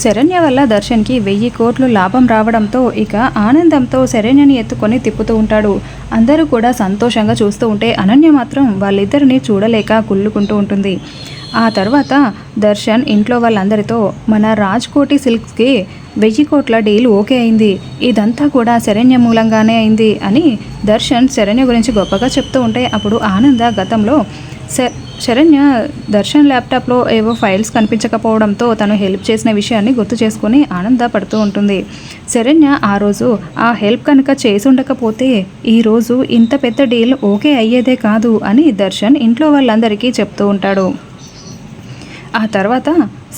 శరణ్య వల్ల దర్శన్కి వెయ్యి కోట్లు లాభం రావడంతో ఇక ఆనందంతో శరణ్యని ఎత్తుకొని తిప్పుతూ ఉంటాడు. అందరూ కూడా సంతోషంగా చూస్తూ ఉంటే అనన్య మాత్రం వాళ్ళిద్దరిని చూడలేక కుళ్ళుకుంటూ ఉంటుంది. ఆ తర్వాత దర్శన్ ఇంట్లో వాళ్ళందరితో మన రాజ్కోటి సిల్క్స్కి వెయ్యి కోట్ల డీల్ ఓకే అయింది. ఇదంతా కూడా శరణ్య మూలంగానే అయింది అని దర్శన్ శరణ్య గురించి గొప్పగా చెప్తూ ఉంటే అప్పుడు ఆనంద గతంలో శ శరణ్య దర్శన్ ల్యాప్టాప్లో ఏవో ఫైల్స్ కనిపించకపోవడంతో తను హెల్ప్ చేసిన విషయాన్ని గుర్తు చేసుకుని ఆనందపడుతూ ఉంటుంది. శరణ్య ఆ రోజు ఆ హెల్ప్ కనుక చేసి ఉండకపోతే ఈరోజు ఇంత పెద్ద డీల్ ఓకే అయ్యేదే కాదు అని దర్శన్ ఇంట్లో వాళ్ళందరికీ చెప్తూ ఉంటాడు. ఆ తర్వాత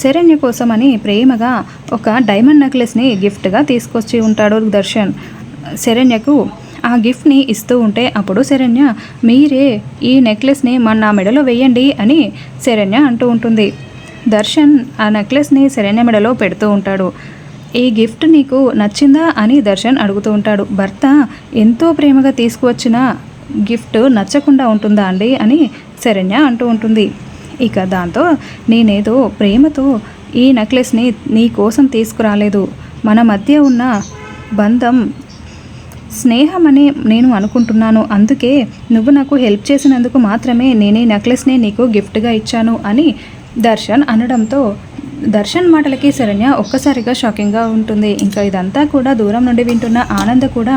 శరణ్య కోసమని ప్రేమగా ఒక డైమండ్ నెక్లెస్ని గిఫ్ట్గా తీసుకొచ్చి ఉంటాడు దర్శన్. శరణ్యకు ఆ గిఫ్ట్ని ఇస్తూ ఉంటే అప్పుడు శరణ్య మీరే ఈ నెక్లెస్ని మన నా మెడలో వేయండి అని శరణ్య అంటూ ఉంటుంది. దర్శన్ ఆ నెక్లెస్ని శరణ్య మెడలో పెడుతూ ఉంటాడు. ఈ గిఫ్ట్ నీకు నచ్చిందా? అని దర్శన్ అడుగుతూ ఉంటాడు. భర్త ఎంతో ప్రేమగా తీసుకువచ్చిన గిఫ్ట్ నచ్చకుండా ఉంటుందా అండి? అని శరణ్య అంటూ ఉంటుంది. ఇక దాంతో నేనేదో ప్రేమతో ఈ నెక్లెస్ని నీ కోసం తీసుకురాలేదు. మన మధ్య ఉన్న బంధం స్నేహమనే నేను అనుకుంటున్నాను. అందుకే నువ్వు నాకు హెల్ప్ చేసినందుకు మాత్రమే నేను నెక్లెస్ని నీకు గిఫ్ట్గా ఇచ్చాను అని దర్శన్ అనడంతో దర్శన్ మాటలకి శరణ్య ఒక్కసారిగా షాకింగ్గా ఉంటుంది. ఇంకా ఇదంతా కూడా దూరం నుండి వింటున్న ఆనంద కూడా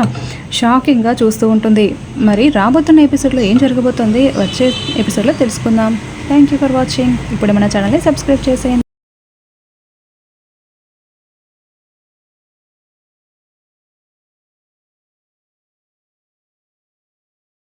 షాకింగ్గా చూస్తూ ఉంటుంది. మరి రాబోతున్న ఎపిసోడ్లో ఏం జరగబోతుంది? వచ్చే ఎపిసోడ్లో తెలుసుకుందాం. థ్యాంక్ యూ ఫర్ వాచింగ్ ఇప్పుడు మన ఛానల్ని సబ్స్క్రైబ్ చేసేయండి.